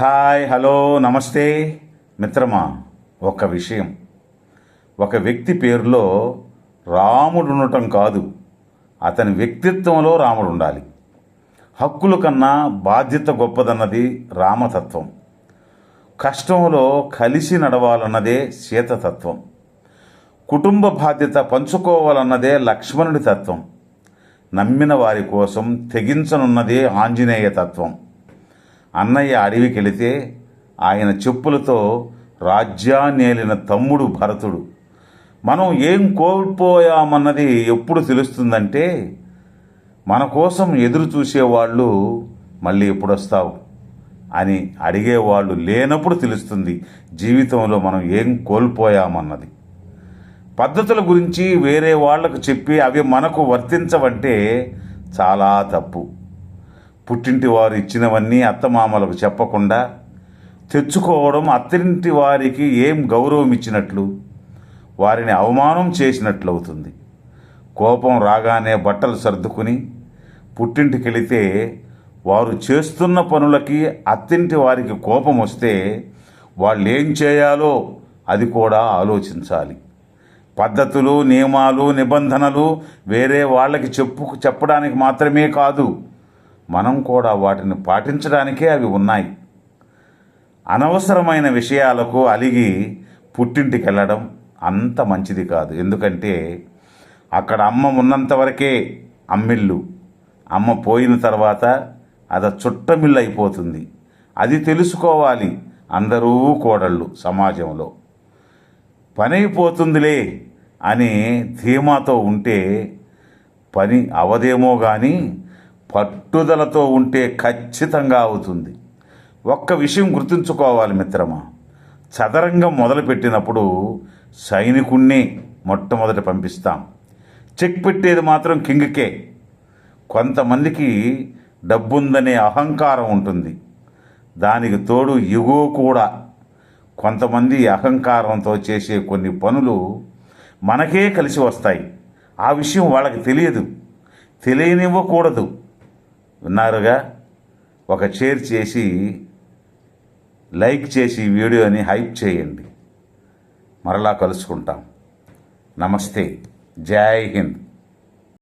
Hi hello నమస్తే. మిత్రమా ఒక విషయం. ఒక వ్యక్తి పేరులో రాముడు ఉండటం కాదు అతని వ్యక్తిత్వంలో రాముడు ఉండాలి. హక్కుల కన్నా బాధ్యత గొప్పదన్నది రామతత్వం. కష్టంలో కలిసి నడవాలన్నదే సీతతత్వం కుటుంబ బాధ్యత పంచుకోవాలన్నదే లక్ష్మణుడి తత్వం. నమ్మిన వారి కోసం తెగించనున్నదే ఆంజనేయ తత్వం. అన్నయ్య అడవికి వెళితే ఆయన చెప్పులతో రాజ్యాన్నేలిన తమ్ముడు భరతుడు. మనం ఏం కోల్పోయామన్నది ఎప్పుడు తెలుస్తుందంటే మన కోసం ఎదురు చూసేవాళ్ళు మళ్ళీ ఎప్పుడు వస్తావు అని అడిగేవాళ్ళు లేనప్పుడు తెలుస్తుంది జీవితంలో మనం ఏం కోల్పోయామన్నది. పద్ధతుల గురించి వేరే వాళ్ళకు చెప్పి అవి మనకు వర్తించవంటే చాలా తప్పు. పుట్టింటి వారు ఇచ్చినవన్నీ అత్తమామలకు చెప్పకుండా తెచ్చుకోవడం అత్తింటి వారికి ఏం గౌరవం ఇచ్చినట్లు? వారిని అవమానం చేసినట్లు అవుతుంది కోపం రాగానే బట్టలు సర్దుకుని పుట్టింటికి వెళితే వారు చేస్తున్న పనులకి అత్తింటి వారికి కోపం వస్తే వాళ్ళు ఏం చేయాలో అది కూడా ఆలోచించాలి. పద్ధతులు నియమాలు నిబంధనలు వేరే వాళ్ళకి చెప్పు చెప్పడానికి మాత్రమే కాదు. మనం కూడా వాటిని పాటించడానికే అవి ఉన్నాయి. అనవసరమైన విషయాలకు అలిగి పుట్టింటికి వెళ్ళడం అంత మంచిది కాదు. ఎందుకంటే అక్కడ అమ్మ ఉన్నంత వరకే అమ్మిల్లు అమ్మ పోయిన తర్వాత అది చుట్టమిల్లు అయిపోతుంది. అది తెలుసుకోవాలి అందరూ కోడళ్ళు సమాజంలో. పనైపోతుందిలే అని ధీమాతో ఉంటే పని అవదేమో కానీ పట్టుదలతో ఉంటే ఖచ్చితంగా అవుతుంది. ఒక్క విషయం గుర్తుంచుకోవాలి మిత్రమా. చదరంగం మొదలుపెట్టినప్పుడు సైనికుణ్ణి మొట్టమొదట పంపిస్తాం. చెక్ పెట్టేది మాత్రం కింగ్కే. కొంతమందికి డబ్బుందనే అహంకారం ఉంటుంది. దానికి తోడు ఎగో కూడా. కొంతమంది అహంకారంతో చేసే కొన్ని పనులు మనకే కలిసి వస్తాయి. ఆ విషయం వాళ్ళకి తెలియదు. తెలియనివ్వకూడదు. విన్నారుగా ఒక షేర్ చేసి లైక్ చేసి వీడియోని హైప్ చేయండి. మరలా కలుసుకుంటాం. నమస్తే. జై హింద్.